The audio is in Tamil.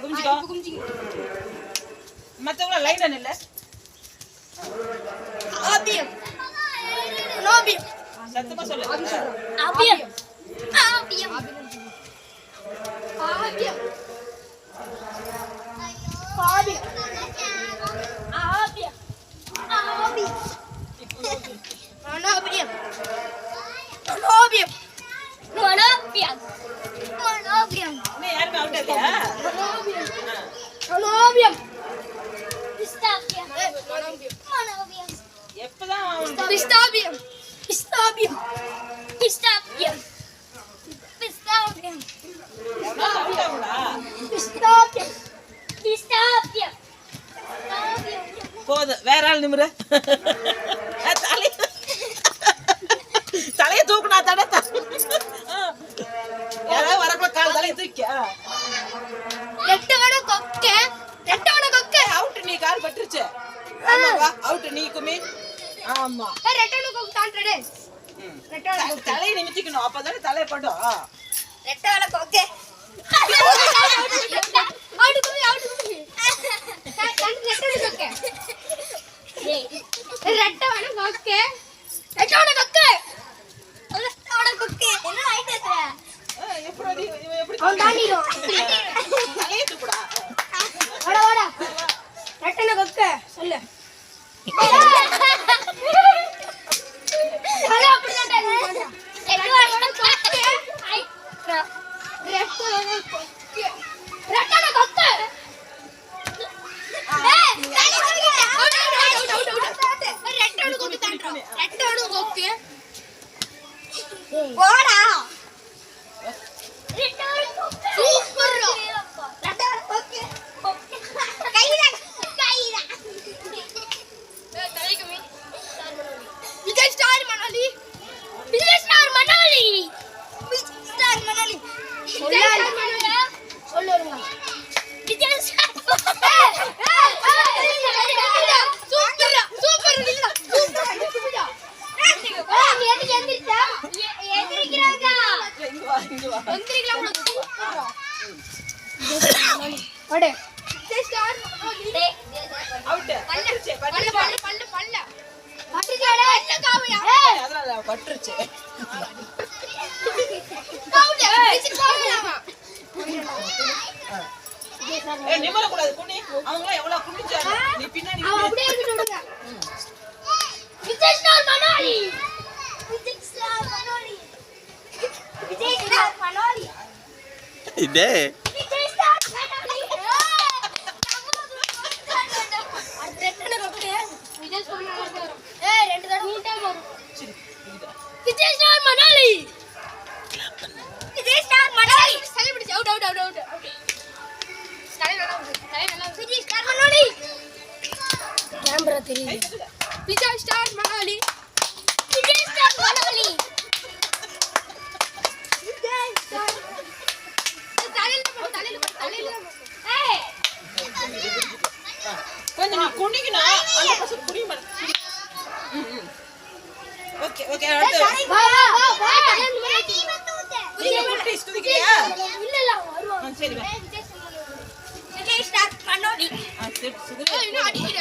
குமிஞ்சிக்கோ மத்தவங்கள லைன்ல நில்ல ஆபியம் நோபியம் சத்தமா சொல்லு ஆபியம் ஆபியம் ஆபியம் ஆபியம் ஆபியம் ஆபியம் மனோபியம் மனோபியம் மனோபியம் மனோபியம் இன்னும் மனோபியம். பிஸ்தாபியம். பிஸ்தாபியம். பிஸ்தாபியம். பிஸ்தாபியம். போதும் வேற ஆள் நிமிரு. தலை. தலையை தூக்குனா தட யாராவது வரக்குள்ள கால் தலையை தூக்கி ரெட்டவன கொக்கே. ரெட்டவன கொக்கே. அவுட் நீ கால் பட்டுருச்சு. அவுட் நீ குமி ஆமா. ரெட்டவன கொக்கு தாண்டடே ரெட்டவன த- தலையை நிமித்திக்கணும். அப்பதானே தலையை படும். கொக்கே. குமி குமி ரெட்டவன கொக்கே. ரெட்டவன கொக்கே. ரெட்டவன கொக்கே. ரெட்டவன கொக்கே. என்ன ஆயிட்டு இருக்கற ஆ, எப்படி இவன் எப்படி அவன் தாண்டிடும் தலையை தூக்குடா வாடா வாடா ரெட்டன கொக்க சொல்லு தலை அப்படிதான்டா இருக்கு. ரெட்டன கொக்க. ஐ, ர- ரெட்டன கொக்க. ரெட்டன கொக்க. ஏய், தலை தூக்கிட்டேன். Out, out, out, out, out. ரெட்டன கொக்க தாண்டுறோம். ரெட்டன கொக்க. போடா. பட்டுருச்சு காவுடே பிச்சு காவுடா ஏ. நிமிர கூடாது குனி. அவங்க எவ்வளவு குனிஞ்சாங்க. நீ பின்னாடி. அப்படியே இருக்கு விடுங்க. Vijay star Manali. Vijay star Manali. Vijay star Manali இதே விஜய் ஸ்டார் மணாலி ரெட்டன ரொட்டே விஜய் ஸ்டார் மணாலி ஏய் ரெண்டு தடவை மூணு டைம் வரும் சரி, இதுதான். விஜய் ஸ்டார் மணாலி விஜய் ஸ்டார் மணாலி சளி பிடிச்சு அவுட் அவுட் அவுட் அவுட் சளி நல்லா இருக்கு சளி நல்லா இருக்கு விஜய் ஸ்டார் மணாலி கேமரா தெரியுது Vijay star Manali Vijay star Manali Vijay star தலையில போடு தலையில போடு தலையில ஏய் கொஞ்சம் நீ குனிக்கணும் அந்த பசங்க குனிய மாட்டேன் ஓகே ஓகே அடுத்து வா வா வா வா தலையில போடு நீங்க குட்டி குதிக்கிறியா இல்ல இல்ல வருவாங்க ஆ, சரி வா. விஜய் ஸ்டார் மணாலி ஆ, சரி, சுகுரு. இன்னும் அடிக்கிற?